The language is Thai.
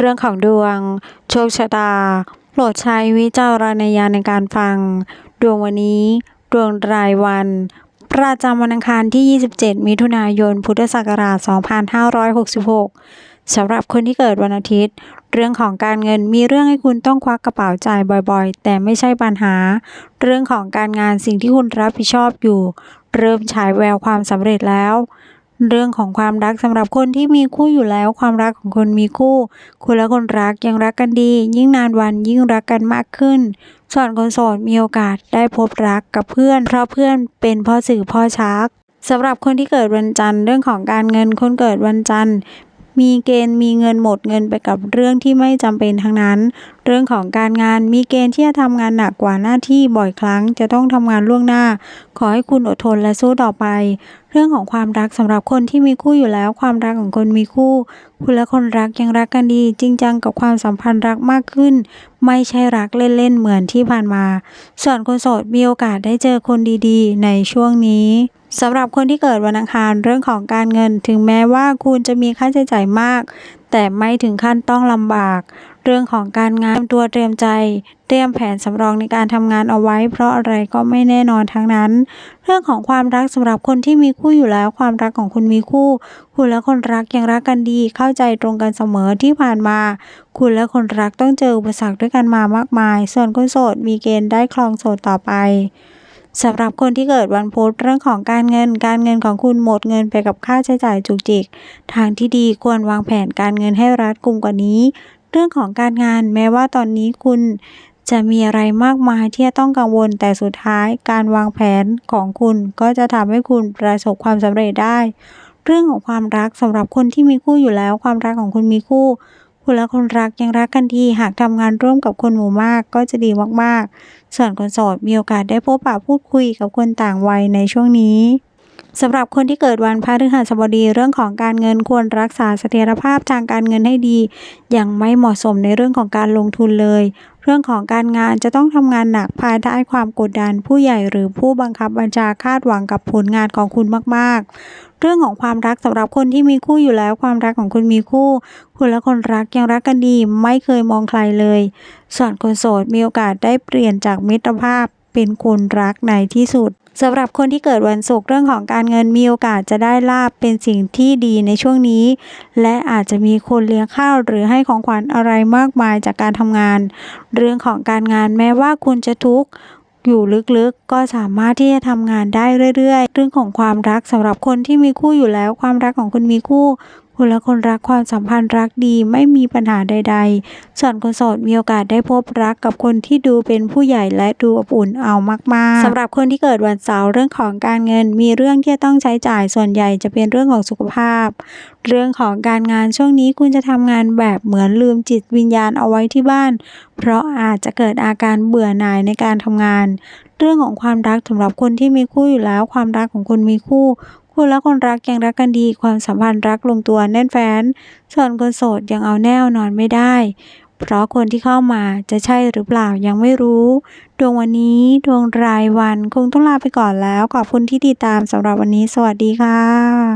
เรื่องของดวง โชคชะตา โปรดใช้วิจารณญาณในการฟัง ดวงวันนี้ ดวงรายวัน ประจำวันอังคารที่ 27 มิถุนายน พุทธศักราช 2566 สำหรับคนที่เกิดวันอาทิตย์ เรื่องของการเงินมีเรื่องให้คุณต้องควักกระเป๋าจ่ายบ่อยๆ แต่ไม่ใช่ปัญหา เรื่องของการงานสิ่งที่คุณรับผิดชอบอยู่ เริ่มฉายแววความสำเร็จแล้ว เรื่องของความรักสำหรับคนที่มีคู่อยู่แล้ว ความรักของคนมีคู่ คุณและคนรักยังรักกันดี ยิ่งนานวันยิ่งรักกันมากขึ้น ส่วนคนโสดมีโอกาสได้พบรักกับเพื่อน เพราะเพื่อนเป็นพ่อสื่อพ่อชักสำหรับคนที่เกิดวันจันทร์เรื่องของการเงินคนเกิดวันจันทร์ มีเกณฑ์มีเงินหมดเงินไปกับเรื่องที่ไม่จำเป็นทั้งนั้น เรื่องของการงานมีเกณฑ์ที่จะทำงานหนักกว่าหน้าที่บ่อยครั้ง จะต้องทำงานล่วงหน้า ขอให้คุณอดทนและสู้ต่อไป เรื่องของความรักสำหรับคนที่มีคู่อยู่แล้ว ความรักของคนมีคู่ คุณและคนรักยังรักกันดี จริงจังกับความสัมพันธ์รักมากขึ้น ไม่ใช่รักเล่นๆเหมือนที่ผ่านมา ส่วนคนโสดมีโอกาสได้เจอคนดีๆ ในช่วงนี้ สำหรับคนที่เกิดวันอังคารเรื่องของการเงิน ถึงแม้ว่าคุณจะมีค่าใช้จ่ายมาก แต่ไม่ถึงขั้นต้องลำบาก เรื่องของการงานเตรียมตัวเตรียมใจ เตรียมแผนสำรองในการทำงานเอาไว้ เพราะอะไรก็ไม่แน่นอนทั้งนั้น เรื่องของความรักสำหรับคนที่มีคู่อยู่แล้ว ความรักของคุณมีคู่ คุณและคนรักยังรักกันดี เข้าใจตรงกันเสมอที่ผ่านมา คุณและคนรักต้องเจออุปสรรคด้วยกันมามากมาย ส่วนคนโสดมีเกณฑ์ได้ครองโสดต่อไป สำหรับคนที่เกิดวันพุธเรื่องของการเงิน การเงินของคุณหมดเงินไปกับค่าใช้จ่ายจุกจิก ทางที่ดีควรวางแผนการเงินให้รัดกุมกว่านี้ เรื่องของการงานแม้ว่าตอนนี้คุณจะมีอะไรมากมายที่จะต้องกังวลแต่สุดท้ายการวางแผนของคุณก็จะทำให้คุณประสบความสำเร็จได้ เรื่องของความรักสำหรับคนที่มีคู่อยู่แล้ว ความรักของคุณมีคู่ คุณและคนรักยังรักกันดีหากทำงานร่วมกับคนหมู่มากก็จะดีมากๆ ส่วนคนโสดมีโอกาสได้พบปะพูดคุยกับคนต่างวัยในช่วงนี้ สำหรับคนที่เกิดวันพฤหัสบดีเรื่องของการเงินควรรักษาเสถียรภาพทางการเงินให้ดียังไม่เหมาะสมในเรื่องของการลงทุนเลย เรื่องของการงานจะต้องทำงานหนักภายใต้ความกดดันผู้ใหญ่หรือผู้บังคับบัญชาคาดหวังกับผลงานของคุณมากๆ เรื่องของความรักสำหรับคนที่มีคู่อยู่แล้วความรักของคุณมีคู่ คุณและคนรักยังรักกันดีไม่เคยมองใครเลย ส่วนคนโสดมีโอกาสได้เปลี่ยนจากมิตรภาพเป็นคนรักในที่สุด สำหรับคนที่เกิดวันศุกร์เรื่องของการเงินมีโอกาสจะได้ลาบเป็นสิ่งที่ดีในช่วงนี้ และอาจจะมีคนเลี้ยงข้าวหรือให้ของขวัญอะไรมากมายจากการทำงาน เรื่องของการงานแม้ว่าคุณจะทุกข์อยู่ลึกๆ ก็สามารถที่จะทำงานได้เรื่อยๆ เรื่องของความรักสำหรับคนที่มีคู่อยู่แล้ว ความรักของคุณมีคู่ คุณและคนรักความสัมพันธ์รักดีไม่มีปัญหาใด ๆ ส่วนคนโสดมีโอกาสได้พบรักกับคนที่ดูเป็นผู้ใหญ่และดูอบอุ่นเอามากๆสำหรับคนที่เกิดวันเสาร์เรื่องของการเงินมีเรื่องที่ต้องใช้จ่ายส่วนใหญ่จะเป็นเรื่องของสุขภาพ เรื่องของการงานช่วงนี้คุณจะทำงานแบบเหมือนลืมจิตวิญญาณเอาไว้ที่บ้าน เพราะอาจจะเกิดอาการเบื่อหน่ายในการทำงาน เรื่องของความรักสำหรับคนที่มีคู่อยู่แล้ว ความรักของคุณมีคู่ คุณและคนรักยังรักกันดี ความสัมพันธ์รักลงตัวแน่นแฟ้น ส่วนคนโสดยังเอาแน่นอนไม่ได้ เพราะคนที่เข้ามาจะใช่หรือเปล่ายังไม่รู้ ดวงวันนี้ดวงรายวันคงต้องลาไปก่อนแล้ว ขอบคุณที่ติดตามสำหรับวันนี้ สวัสดีค่ะ